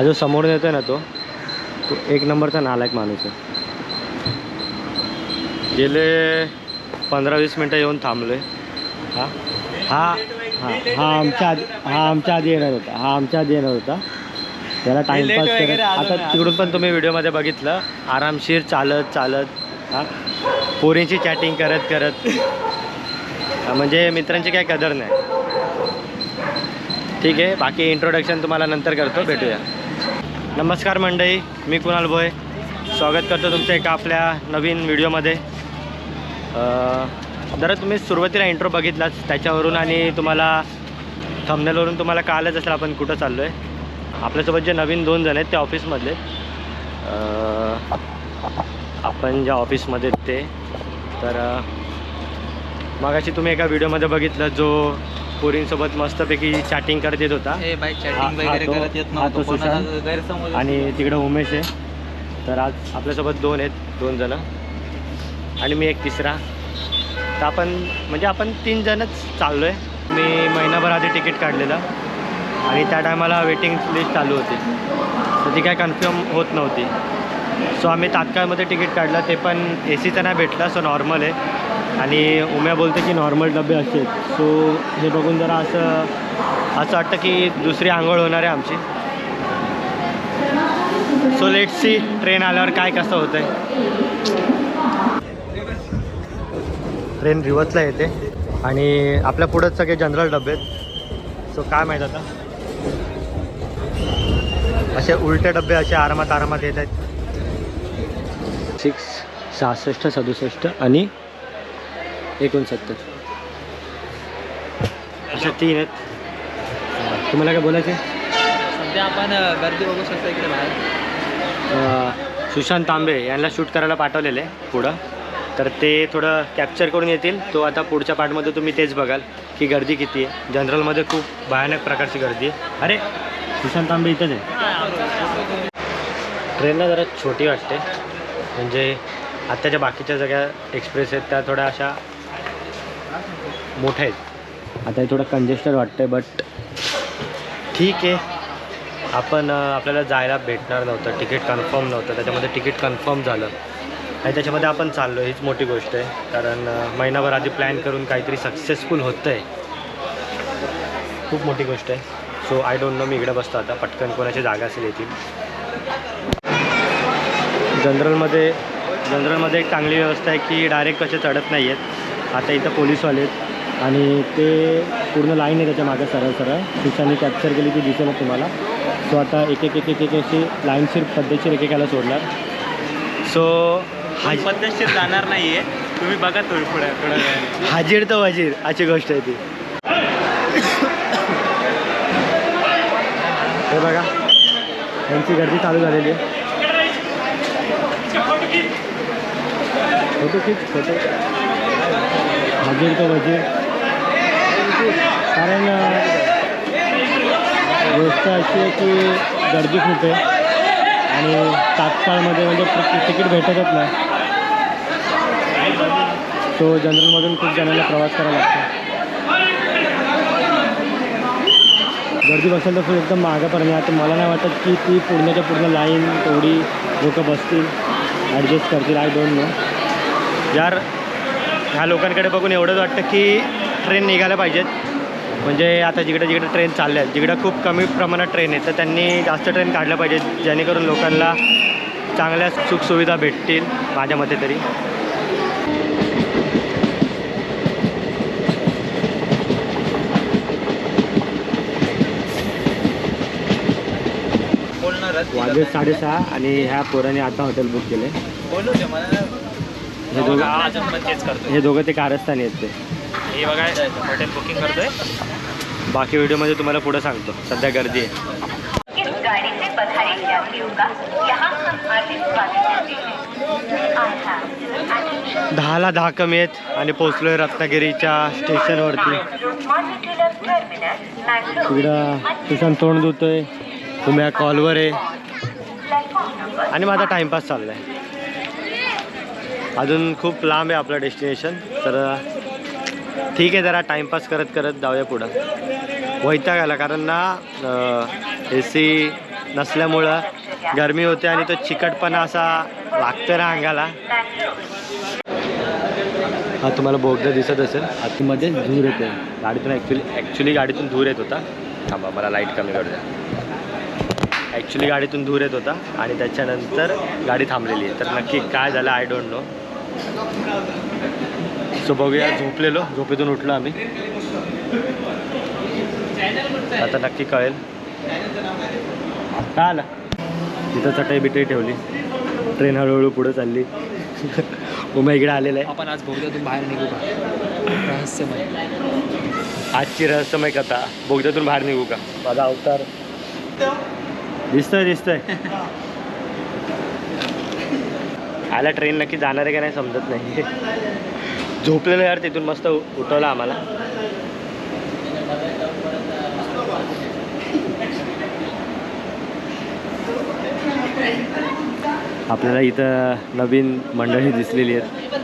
हा जो समोरून येतोय ना तो तो एक नंबरचा नालायक माणूस आहे. गेले पंधरा वीस मिनटं येऊन थांबलोय. हा? हा हा हा आमच्या आधी हा आमच्या आधी येणार होता हा आमच्या आधी येणार होता. त्याला टाइमपास करत आता तिकडून पण तुम्ही व्हिडिओमध्ये बघितलं. आरामशीर चालत चालत हा? पोरींची चॅटिंग करत करत. म्हणजे मित्रांची काय कदर नाही. ठीक आहे बाकी इंट्रोडक्शन तुम्हाला नंतर करतो भेटूया. नमस्कार मंडळी मी कुणाल भोय. स्वागत करतो तुमचं एका आपल्या नवीन व्हिडिओमध्ये. जरा तुम्ही सुरुवातीला इंट्रो बघितलाच त्याच्यावरून आणि तुम्हाला थमनेलवरून तुम्हाला कळालंच असेल आपण कुठं चाललो आहे आपल्यासोबत जे नवीन दोन जण आहेत ते ऑफिसमधले. आपण ज्या ऑफिसमध्ये ते. तर अं, मगाशी तुम्ही एका व्हिडिओमध्ये बघितलं जो पोरींसोबत मस्तपैकी चॅटिंग करत येत होता. हे बाईक हा- चॅटिंग हा वगैरे तो- करत येत हा तो नव्हतं कोणाला सुशांत. गैरसमज आणि तिकडं उमेश आहे. तर आज आपल्यासोबत दोन आहेत दोन जणं. आणि मी एक तिसरा. तर आपण म्हणजे आपण तीन जणच चाललो आहे मी महिनाभर आधी तिकीट काढलेलं. आणि त्या टायमाला वेटिंग लिस्ट चालू होती. तर ती काय कन्फर्म होत नव्हती. सो आम्ही तात्काळमध्ये तिकीट काढलं. ते पण ए सीचं नाही भेटलं सो नॉर्मल आहे. आणि उम्या बोलते की नॉर्मल डबे असे आहेत सो हे बघून जरा असं असं वाटतं की दुसरी आंघोळ होणार आहे आमची सो लेट सी ट्रेन आल्यावर काय कसं होतं आहे ट्रेन रिवर्सला येते आणि आपल्या पुढंच सगळे जनरल डबे आहेत सो काय माहीत आता असे उलटे डबे असे आरामात आरामात येत आहेत सिक्स सहासष्ट सदुसष्ट आणि एकोणसत्तर. अशा तीन आहेत. तुम्हाला काय बोलायचं आहे सध्या आपण गर्दी बघू शकतो इकडे बाहेर. सुशांत तांबे यांना शूट करायला पाठवलेलं आहे पुढं. तर ते थोडं कॅप्चर करून येतील. तो आता पुढच्या पार्टमध्ये तुम्ही तेच बघाल की गर्दी किती आहे. जनरलमध्ये खूप भयानक प्रकारची गर्दी आहे. अरे सुशांत तांबे इथंच आहे. ट्रेनला जरा छोटी वाटते. म्हणजे आत्ताच्या बाकीच्या सगळ्या एक्सप्रेस आहेत त्या थोड्या अशा मोठ्या आहेत. आता हे थोडं कंजेस्टेड वाटतंय बट ठीक आहे. आपण आपल्याला जायला भेटणार नव्हतं तिकीट कन्फर्म नव्हतं त्याच्यामध्ये तिकीट कन्फर्म झालं. आणि त्याच्यामध्ये आपण चाललो हीच मोठी गोष्ट आहे. कारण महिनाभर आधी प्लॅन करून काहीतरी सक्सेसफुल होतं आहे खूप मोठी गोष्ट आहे. सो आय डोंट नो मी इकडे बसतो आता. पटकन कोणाची जागा असेल येतील जनरलमध्ये जनरलमध्ये एक चांगली व्यवस्था आहे की डायरेक्ट कसे चढत नाही आहेत आता इथं पोलीसवाले आहेत. आणि ते पूर्ण लाईन आहे त्याच्यामागे सरळ सरळ. दिवसांनी कॅप्चर केली ती दिसेल तुम्हाला. सो आता एक एक एक एक एक अशी लाईनशीर पद्धतशीर एकेकाला सोडणार. सो हाज पद्धतशीर जाणार नाहीये. तुम्ही बघा थोडी पुढे वेळाने हाजीर तर वजीर अशी गोष्ट आहे ती. हे बघा. यांची गर्दी चालू झालेली आहे. फोटो खीच फोटो हाजीर तर वजीर. कारण गोष्ट अशी आहे की गर्दी खूप आहे आणि तात्काळमध्ये म्हणजे तिकीट भेटतच नाही. तो जनरलमधून खूप जणांना प्रवास करावा लागतो. गर्दी बसेल तर फुल एकदम मागापर्यंत आता मला नाही वाटत की ती पूर्णच्या पूर्ण लाईन तेवढी लोक बसतील ॲडजस्ट करतील. आय डोंट नो यार ह्या लोकांकडे बघून एवढंच वाटतं की ट्रेन निघायला पाहिजेत. म्हणजे आता जिकडे जिकडे ट्रेन चालल्या आहेत जिकडे खूप कमी प्रमाणात ट्रेन आहेत तर त्यांनी जास्त ट्रेन काढल्या पाहिजेत जेणेकरून लोकांना चांगल्या सुखसुविधा भेटतील माझ्या मते तरी. वाजले साडेसहा आणि ह्या पोराने आता हॉटेल बुक केले हे दोघं हे दोघं ते कारस्थानी आहेत ते. हे बघा हॉटेल बुकिंग करतोय. बाकी व्हिडिओमध्ये तुम्हाला पुढं सांगतो. सध्या गर्दी आहे. दहाला दहा कमी आहेत आणि पोचलोय रत्नागिरीच्या स्टेशनवरती. तिकडं सुशांत तोंड धुतोय. तुम्ही कॉलवर आहे. आणि माझा टाईमपास चालला आहे अजून खूप लांब आहे आपलं डेस्टिनेशन तर ठीक आहे जरा टाईमपास करत करत जाऊया पुढं. वैताग आला कारण ना ए सी नसल्यामुळं गरमी होते आणि तो चिकटपणा असा लागतो ना अंगाला. हा तुम्हाला बोगदा दिसत असेल. आतमध्ये धूर येते गाडीतून ॲक्च्युली ॲक्च्युली गाडीतून धूर येत होता. थांबा मला लाइट कमी करू द्या. ॲक्च्युली गाडीतून धूर येत होता आणि त्याच्यानंतर गाडी थांबलेली आहे. तर नक्की काय झालं आय डोंट नो सो बघूया झोपलेलो. झोपेतून उठलो आम्ही. आता नक्की कळेल. काय आलं. तिथं चटई बिटई ठेवली. ट्रेन हळूहळू पुढे चालली. उमा इकडे आलेला आहे. आपण आज बोगद्यातून बाहेर निघू का? रहस्यमय. आजची रहस्यमय कथा. बोगद्यातून बाहेर निघू का? माझा अवतार. दिसतोय दिसतोय. आला ट्रेन नक्की जाणार आहे का नाही समजत नाही. झोपलेलं यार तिथून मस्त उठवलं आम्हाला. आपल्याला इथं नवीन मंडळी दिसलेली आहेत.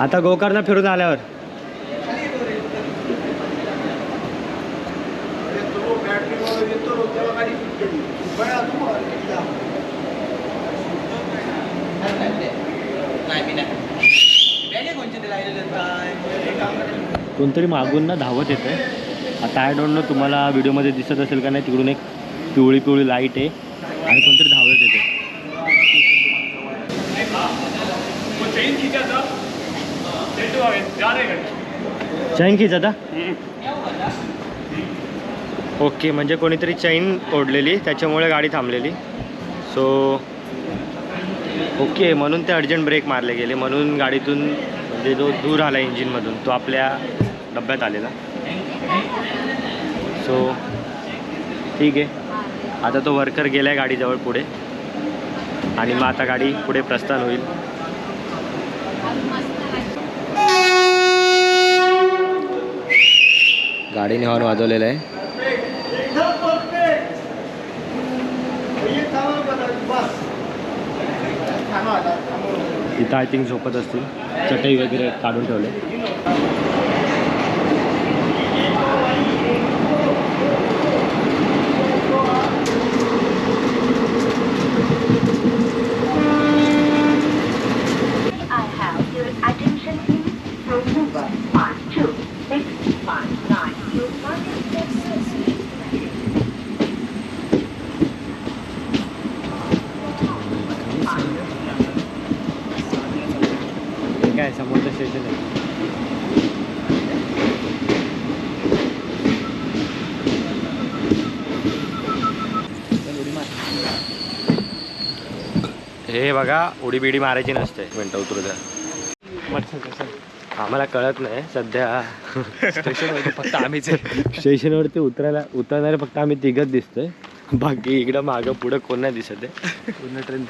आता गोकर्ण फिरून आल्यावर. कोणतरी मागून ना धावत येतं आहे आता आय डोंट नो तुम्हाला व्हिडिओमध्ये दिसत असेल का नाही तिकडून एक पिवळी पिवळी लाइट आहे आणि कोणतरी धावत येते चैन खिचा आता ओके म्हणजे कोणीतरी चैन ओढलेली त्याच्यामुळे गाडी थांबलेली. सो ओके म्हणून ते अर्जंट ब्रेक मारले गेले म्हणून गाडीतून म्हणजे जो दूर आला इंजिनमधून तो आपल्या डब्यात आलेला. सो ठीक आहे. आता तो वर्कर गेला आहे गाडीजवळ पुढे. आणि मग आता गाडी पुढे प्रस्थान होईल. गाडीने हॉर्न वाजवलेला आहे. इथं आय थिंक झोपत असतील चटई वगैरे काढून ठेवले. समोरचं स्टेशन आहे हे बघा उडी बिडी मारायची नसते. मिनटं उतरू द्या. आम्हाला कळत नाही सध्या स्टेशनवर फक्त आम्हीच. स्टेशनवरती उतरायला उतरणारे फक्त आम्ही तिघच दिसतोय. बाकी इकडं मागं पुढं कोण नाही दिसत आहे. पूर्ण ट्रेन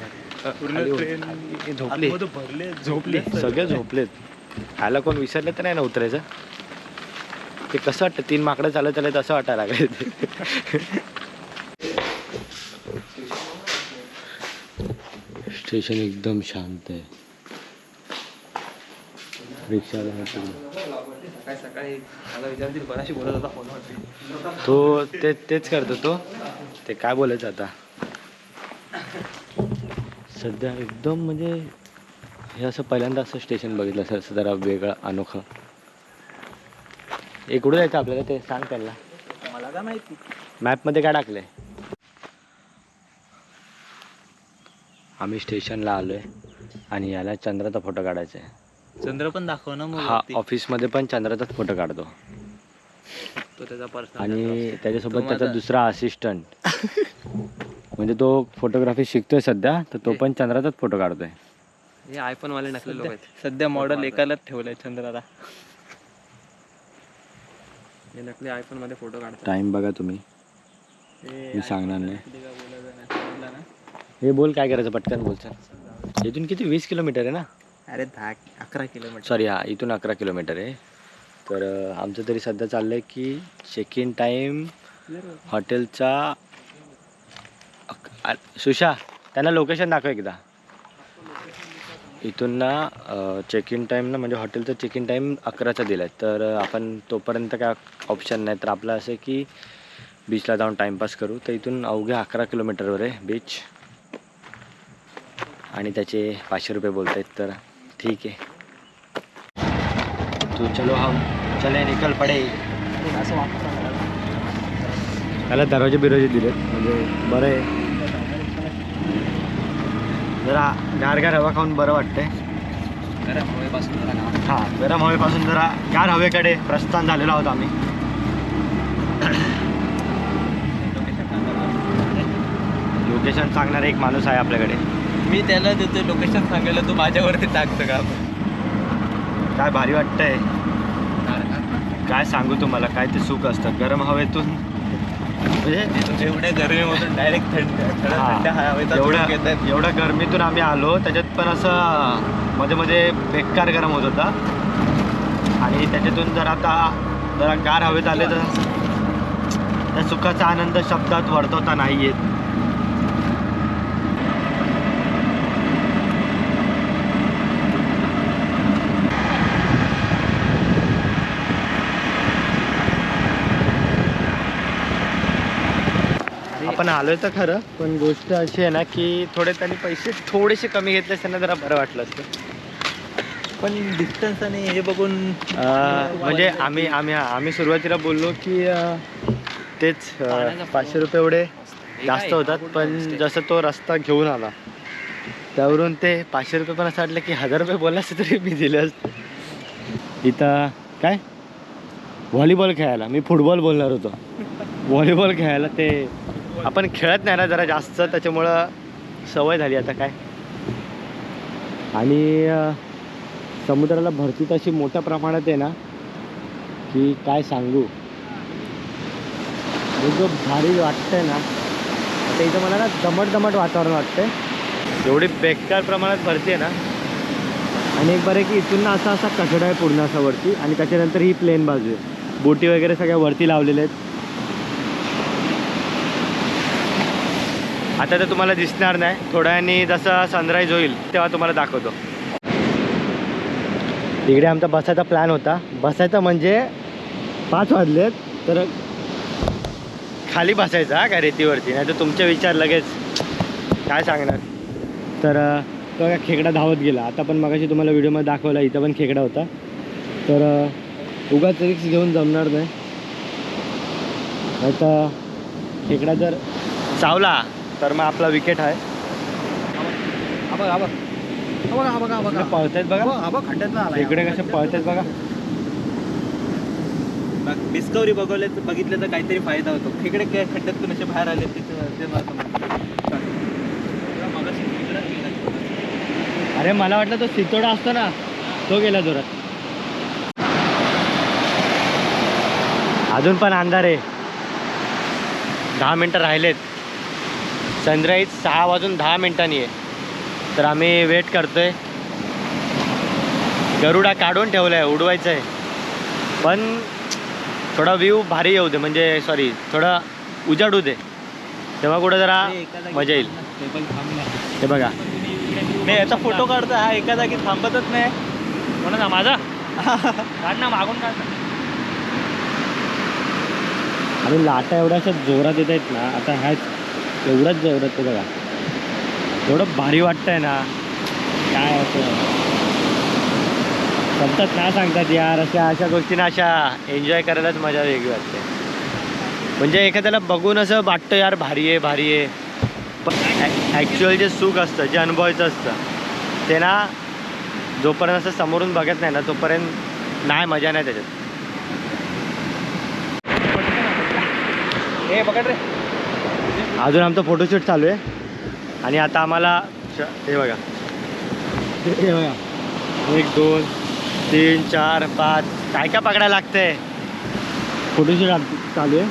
पूर्ण ट्रेन झोपली. झोपली. सगळे झोपलेत. ह्याला कोण विसरलं तर नाही ना उतरायचं? ते कसं वाटतं? तीन माकडं चालत चालत असं वाटायला लागलं ते स्टेशन एकदम शांत आहे. रिक्षा तो ते तेच करतो तो. ते काय बोलायचं आता? सध्या एकदम म्हणजे हे असं पहिल्यांदा असं स्टेशन बघितलं असं असं जरा वेगळं अनोखं. हे कुठं जायचं आपल्याला ते सांग त्यांना. मला काय माहिती? मॅपमध्ये काय टाकलंय? आम्ही स्टेशनला आलोय आणि याला चंद्राचा फोटो काढायचा आहे चंद्र पण दाखव ना मग हा. ऑफिसमध्ये पण चंद्राचाच फोटो काढतो. तो त्याचा पर्सनल आणि त्याच्यासोबत त्याचा दुसरा असिस्टंट म्हणजे तो फोटोग्राफी शिकतोय सध्या तर तो पण चंद्राचाच फोटो काढतोय. हे आयफोन वाले नकली लोक आहेत. सध्या मॉडेल एकालाच ठेवलंय चंद्राला हे नकली आयफोनमध्ये फोटो काढतात. टाइम बघा तुम्ही. हे मी सांगणार नाही. हे बोल काय करायचं पटकन बोल सर. इथून किती? वीस किलोमीटर आहे ना? अरे दहा अकरा किलोमीटर. सॉरी हा इथून अकरा किलोमीटर आहे. तर अं, आमचं तरी सध्या चाललं आहे की चेक इन टाईम हॉटेलचा सुशा त्यांना लोकेशन दाखव एकदा. इथून ना चेक इन टाईम ना म्हणजे हॉटेलचं चेक इन टाईम अकराचा दिला आहे तर आपण तोपर्यंत काय ऑप्शन नाही. तर आपलं असं आहे की बीचला जाऊन टाईमपास करू. तर इथून अवघ्या अकरा किलोमीटरवर आहे बीच आणि त्याचे पाचशे रुपये बोलत आहेत तर ठीक आहे. तू चलो हम चले निकल पडे. असं त्याला दरवाजे बिरवाजे दिलेत. म्हणजे बरं आहे. जरा गारगार हवा खाऊन बरं वाटतंय. गरम हवेपासून जरा घाम. हा गरम हवेपासून जरा गार हवेकडे प्रस्थान झालेलो आहोत आम्ही. लोकेशन. लोकेशन सांगणारा एक माणूस आहे आपल्याकडे. मी त्याला देतो लोकेशन सांगायला तू माझ्यावरती टाकतं का? काय भारी वाटतंय. काय सांगू तुम्हाला काय ते सुख असतं. गरम हवेतून म्हणजे एवढ्या गरमीमधून डायरेक्ट थंड एवढ्या. एवढ्या गरमीतून आम्ही आलो त्याच्यात पण असं मध्ये मध्ये बेकार गरम होत होता. आणि त्याच्यातून जर आता जरा गार हवेत आले तर त्या सुखाचा आनंद शब्दात वर्तवता नाही येत. आपण आलोय तर खरं पण गोष्ट अशी आहे ना की थोडे त्यांनी पैसे थोडेसे कमी घेतले त्यांना जरा बरं वाटलं असतं. पण डिस्टन्स आणि हे बघून म्हणजे आम्ही आम्ही आम्ही सुरुवातीला बोललो की तेच पाचशे रुपये एवढे जास्त होतात पण जसं तो रस्ता घेऊन आला त्यावरून ते पाचशे रुपये पण असं वाटलं की हजार रुपये बोलला असते तरी मी दिले असते. इथं काय? व्हॉलीबॉल खेळायला मी फुटबॉल बोलणार होतो. व्हॉलीबॉल खेळायला ते आपण खेळत नाही ना जरा जास्त त्याच्यामुळं सवय झाली आता काय. आणि समुद्राला भरती तशी मोठ्या प्रमाणात आहे ना की काय सांगू. जो भारी वाटतंय ना आता इथं मला ना दमट दमट वातावरण वाटतंय. एवढी बेकार प्रमाणात भरती आहे ना. आणि एक बरं की इथून ना असा असा कठडा आहे पूर्ण असा वरती आणि त्याच्यानंतर ही प्लेन बाजू आहे. बोटी वगैरे सगळ्या वरती लावलेल्या आहेत. आता तर तुम्हाला दिसणार नाही. थोड्या वेळाने जसं सनराईज होईल तेव्हा तुम्हाला दाखवतो. इकडे आमचा बसायचा प्लॅन होता. बसायचा म्हणजे पाच वाजलेत तर खाली बसायचा का रेतीवरती. नाही तर तुमचे विचार लगेच काय सांगणार. तर तो का खेकडा धावत गेला. आता पण मगाशी तुम्हाला व्हिडिओमध्ये दाखवला इथं पण खेकडा होता. तर उगाच रिक्स घेऊन जमणार नाही. आता खेकडा जर चावला तर मग आपला विकेट आहे. हा बघ हा बघ. हा बघा हा बघा हा बघा. पळतायत बघा. हा बघ खड्ड्यातला आला खेकडे कसे पळतायत बघा. डिस्कवरी बघवले तर बघितलं तर काहीतरी फायदा होतो. खेकडे काय खड्ड्यातून असे बाहेर आले ते ते मला समजलं. मगाशी खेकडाच गेला. अरे मला वाटलं तो सितोडा असतो ना तो गेला जोरात. अजून पण अंधार आहे. दहा मिनटं राहिलेत. सनराईज सहा वाजून दहा मिनिटांनी आहे. तर आम्ही वेट करतोय. गरुडा काढून ठेवला आहे उडवायचं आहे. पण थोडा व्ह्यू भारी येऊ दे म्हणजे सॉरी थोडा उजाडू दे. तेव्हा कुठं जरा ते मजा येईल. हे बघा. मी याचा फोटो काढतो हा एका जागी थांबतच नाही. कोणाचा माझा? काढ ना मागून काढ आणि लाटा एवढ्याशा जोरात येत आहेत ना आता ह्याच एवढंच जोरात ते बघा. एवढं भारी वाटतंय ना. काय असं. शब्दात ना सांगतात यार अशा अशा गोष्टींना अशा एन्जॉय करायलाच मजा वेगळी वाटते. म्हणजे एखाद्याला बघून असं वाटतं यार भारी आहे भारी आहे. पण ॲक्च्युअल जे सुख असतं जे अनुभवायचं असतं ते ना जोपर्यंत असं समोरून बघत नाही ना तोपर्यंत नाही मजा नाही त्याच्यात. हे बघत रे. अजून आमचं फोटोशूट चालू आहे. आणि आता आम्हाला श- हे बघा. हे बघा. एक दोन तीन चार पाच. काय काय पकडायला लागतंय? फोटोशूट आम- चालू आहे.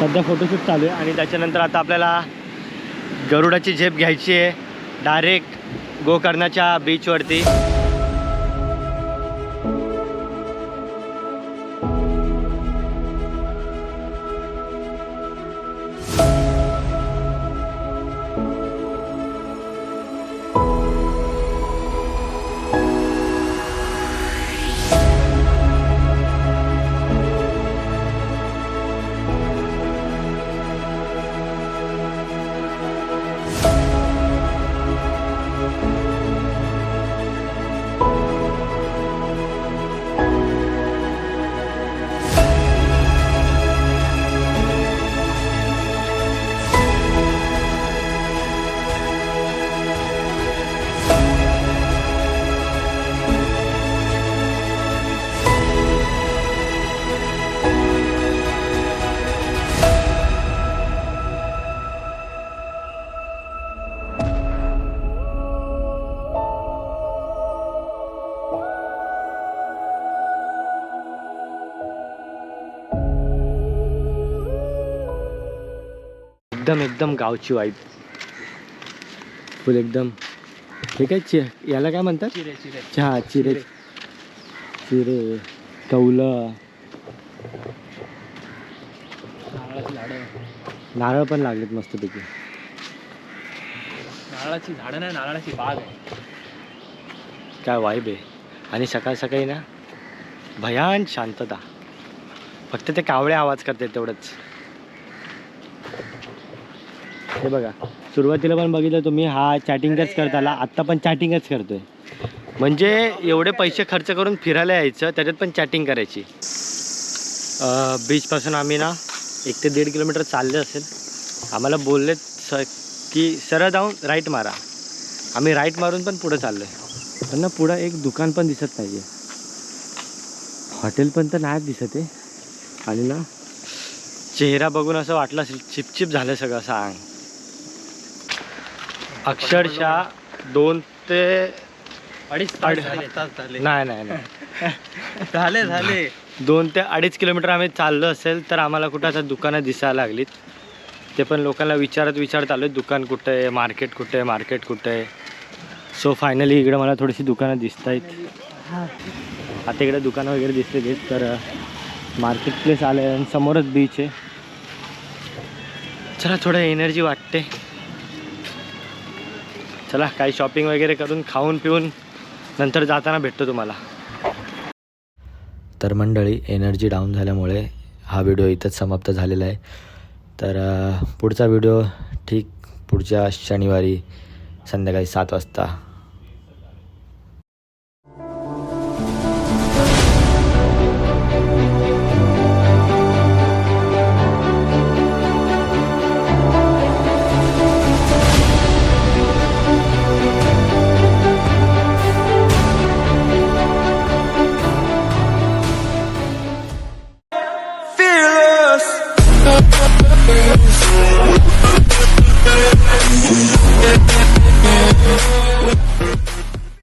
सध्या फोटोशूट चालू आहे. आणि त्याच्यानंतर आता आपल्याला गरुडाची झेप घ्यायची आहे. डायरेक्ट गोकर्णाच्या बीचवरती एकदम एकदम गावची वाईब फुल एकदम. हे काय चि याला काय म्हणतात? चहा चिरे. चिरे. कौलं. नारळाची झाडं. नारळ पण लागलेत मस्तपैकी. नारळाची झाडं नाही नारळाची बाग आहे. काय वाईब आहे. आणि सकाळ सकाळी ना भयान शांतता. फक्त ते कावळे आवाज करतात तेवढंच. हे बघा सुरुवातीला पण बघितलं तुम्ही हा चॅटिंगच करत आला आत्ता पण चॅटिंगच करतोय. म्हणजे एवढे पैसे खर्च करून फिरायला यायचं त्याच्यात पण चॅटिंग करायची. बीचपासून आम्ही ना एक ते दीड किलोमीटर चालले असेल. आम्हाला बोललेत स की सरळ जाऊन राईट मारा. आम्ही राईट मारून पण पुढं चाललो आहे पण ना पुढं एक दुकान पण दिसत नाही आहे हॉटेल पण तर नाही दिसत आहे. आणि ना चेहरा बघून असं वाटलं असेल चिपचिप झालं सगळं असं अंग अक्षरशः दोन ते अडीच अडी- तास झाले. तास झाले. नाही नाही नाही. झाले झाले. दोन ते अडीच किलोमीटर आम्ही चाललो असेल तर आम्हाला कुठं आता दुकानं दिसायला लागलीत. ते पण लोकांना विचारत विचारत आलो दुकान कुठं आहे मार्केट कुठं आहे मार्केट कुठं आहे. सो फायनली इकडे मला थोडीशी दुकानं दिसत आहेत आता इकडे दुकानं वगैरे दिसलेली आहेत तर मार्केट प्लेस आलं आहे आणि समोरच बीच आहे. चला थोडं एनर्जी वाटते. चला काही शॉपिंग वगैरे करून खाऊन पिऊन नंतर जाताना भेटतो तुम्हाला. तर मंडळी एनर्जी डाऊन झाल्यामुळे हा व्हिडिओ इथंच समाप्त झालेला आहे. तर पुढचा व्हिडिओ ठीक पुढच्या शनिवारी संध्याकाळी सात वाजता.